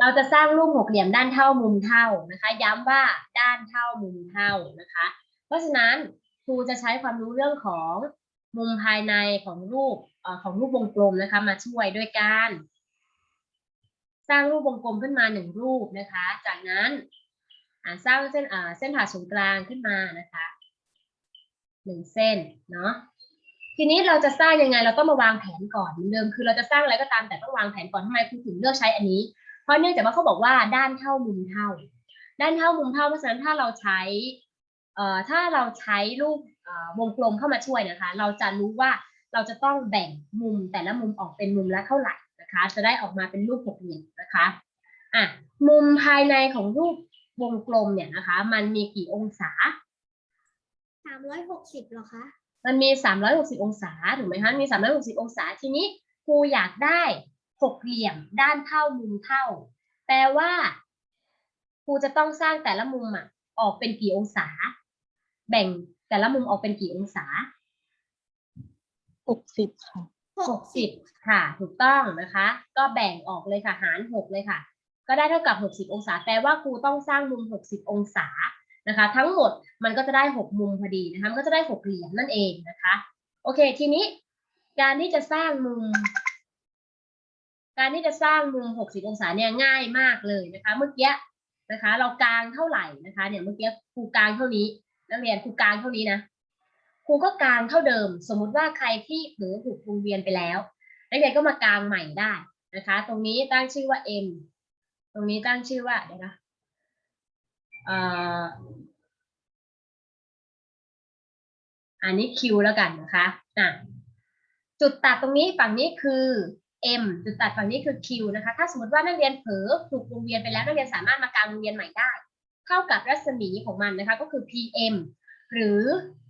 เราจะสร้างรูปหกเหลี่ยมด้านเท่ามุมเท่านะคะ ย้ำว่าด้านเท่ามุมเท่านะคะ เพราะฉะนั้นครูจะใช้ความรู้เรื่องของมุมภายในของรูปอของรูปวงกลมนะคะมาช่วยด้วยการ สร้างรูปวงกลมขึ้นมาหนึ่งรูปนะคะ จากนั้นสร้างเส้นเส้นผ่าศูนย์กลางขึ้นมานะคะหนึ่งเส้นเนาะทีนี้เราจะสร้างยังไงเราต้องมาวางแผนก่อนเหมือนเดิมคือเราจะสร้างอะไรก็ตามแต่ต้องวางแผนก่อนทำไมครูถึงเลือกใช้อันนี้ ราะเนื่องจากว่าเขาบอกว่าด้านเท่ามุมเท่า ด้านเท่ามุมเท่าเพราะฉะนั้นถ้าเราใช้เอ่อถ้าเราใช้รูปเอ่อวงกลมเข้ามาช่วยนะคะ เราจะรู้ว่าเราจะต้องแบ่งมุมแต่ละมุมออกเป็นมุมละเท่าไหร่นะคะ จะได้ออกมาเป็นรูปหกเหลี่ยมนะคะอะมุมภายในของรูปวงกลมเนี่ยนะคะ มันมีกี่องศาสามร้อยหกสิบเหรอคะมันมี360องศาถูกไหมคะมี360องศาทีนี้ครูอยากได้ หกเหลี่ยมด้านเท่ามุมเท่า แปลว่าครูจะต้องสร้างแต่ละมุมอะ ออกเป็นกี่องศา แบ่งแต่ละมุมออกเป็นกี่องศาหกสิบค่ะหกสิบค่ะ ถูกต้องนะคะ ก็แบ่งออกเลยค่ะ หารหกเลยค่ะ ก็ได้เท่ากับหกสิบองศา แปลว่าครูต้องสร้างมุมหกสิบองศานะคะ ทั้งหมดมันก็จะได้หกมุมพอดีนะคะมันก็จะได้หกเหลี่ยมนั่นเองนะคะ โอเค ทีนี้การที่จะสร้างมุม การที่จะสร้างมุมหกสิบองศาเนี่ยง่ายมากเลยนะคะ เมื่อกี้นะคะ เรากางเท่าไหร่นะคะเนี่ยเมื่อกี้ครูกางเท่านี้นักเรียนครูกางเท่านี้นะครูก็กางเท่าเดิม สมมุติว่าใครที่เผลอถูกวงเวียนไปแล้วนักเรียนก็มากางใหม่ได้นะคะ ตรงนี้ตั้งชื่อว่า M ตรงนี้ตั้งชื่อว่าเดี๋ยวนะอันนี้ Q แล้วกันนะคะอะจุดตัดตรงนี้ฝั่งนี้คือ M จุดตัดฝั่งนี้คือ Q นะคะ ถ้าสมมติว่านักเรียนเผลอถูกวงเวียนไปแล้วนักเรียนสามารถมากางวงเวียนใหม่ได้ เท่ากับรัศมีของมันนะคะก็คือ PM หรือ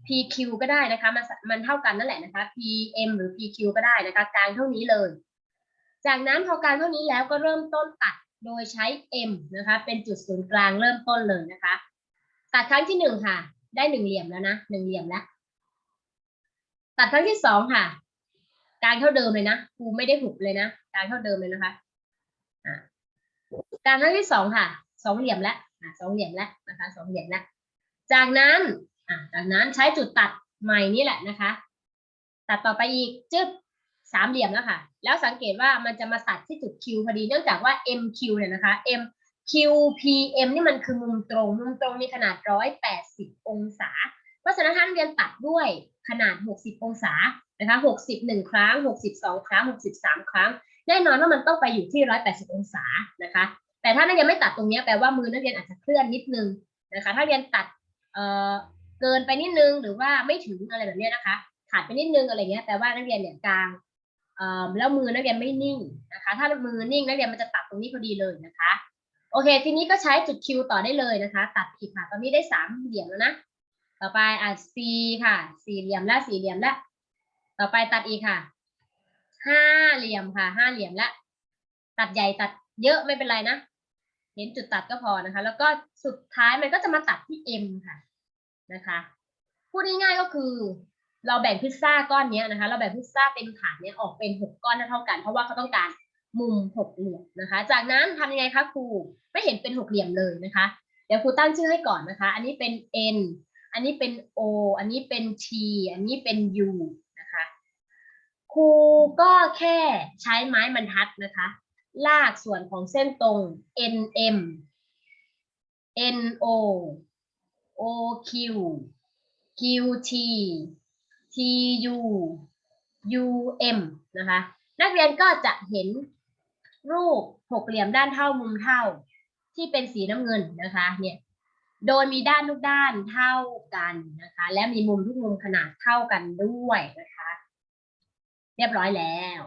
PQ ก็ได้นะคะมันมันเท่ากันนั่นแหละนะคะ PM หรือ PQ ก็ได้นะคะกลางเท่านี้เลย จากนั้นพอกลางเท่านี้แล้วก็เริ่มต้นตัดโดยใช้ M นะคะ เป็นจุดศูนย์กลางเริ่มต้นเลยนะคะ ตัดครั้งที่หนึ่งค่ะ ได้หนึ่งเหลี่ยมแล้วนะหนึ่งเหลี่ยมแล้ว ตัดครั้งที่สองค่ะ กลางเท่าเดิมเลยนะครูไม่ได้หุบเลยนะกลางเท่าเดิมเลยนะคะกลางครั้งที่สองค่ะ สองเหลี่ยมแล้วสองเหลี่ยมแล้วนะคะสองเหลี่ยมแล้วจากนั้นจากนั้นใช้จุดตัดใหม่นี่แหละนะคะ ตัดต่อไปอีกจึ๊บสามเหลี่ยมแล้วค่ะ แล้วสังเกตว่ามันจะมาตัดที่จุด Q พอดีเนื่องจากว่า MQ เนี่ยนะคะ M Q P M นี่มันคือมุมตรง มุมตรงมีขนาด 180 องศา ราะฉะนั้นท่านเรียนตัดด้วยขนาด 60 องศานะคะ60หนึ่งครั้ง 62 ครั้ง 63 ครั้ง แน่นอนว่ามันต้องไปอยู่ที่ 180 องศานะคะ แต่ถ้านักเรียนไม่ตัดตรงนี้แปลว่ามือนักเรียนอาจจะเคลื่อนนิดนึงนะคะ ถ้าเรียนตัดเอ่อเกินไปนิดนึงหรือว่าไม่ถึงอะไรแบบนี้นะคะ ขาดไปนิดนึงอะไรเงี้ยแปลว่านักเรียนเนี่ยกลางเอ่อแล้วมือนักเรียนไม่นิ่งนะคะ ถ้ามือนิ่งนักเรียนมันจะตัดตรงนี้พอดีเลยนะคะ โอเค ทีนี้ก็ใช้จุดคิวต่อได้เลยนะคะ ตัดอีกค่ะตอนนี้ได้สามเหลี่ยมแล้วนะ ต่อไปอะ C ค่ะ สี่เหลี่ยมและสี่เหลี่ยมและ ต่อไปตัดอีกค่ะ ห้าเหลี่ยมค่ะ ห้าเหลี่ยมและ ตัดใหญ่ตัดเยอะไม่เป็นไรนะ เห็นจุดตัดก็พอนะคะ แล้วก็สุดท้ายมันก็จะมาตัดที่ M ค่ะนะคะ พูดง่ายๆก็คือ เราแบ่งพิซซ่าก้อนนี้นะคะ เราแบ่งพิซซ่าเต็มถาดเนี้ยออกเป็นหกก้อนเท่ากันเพราะว่าเขาต้องการมุมหกเหลี่ยมนะคะ จากนั้นทำยังไงคะครูไม่เห็นเป็นหกเหลี่ยมเลยนะคะ เดี๋ยวครูตั้งชื่อให้ก่อนนะคะ อันนี้เป็น N อันนี้เป็น O อันนี้เป็น T อันนี้เป็น U นะคะครูก็แค่ใช้ไม้บรรทัดนะคะ ลากส่วนของเส้นตรง NM NO OQ QT TU UM นะคะ นักเรียนก็จะเห็นรูปหกเหลี่ยมด้านเท่ามุมเท่าที่เป็นสีน้ำเงินนะคะเนี่ย โดยมีด้านทุกด้านเท่ากันนะคะ และมีมุมทุกมุมขนาดเท่ากันด้วยนะคะ เรียบร้อยแล้ว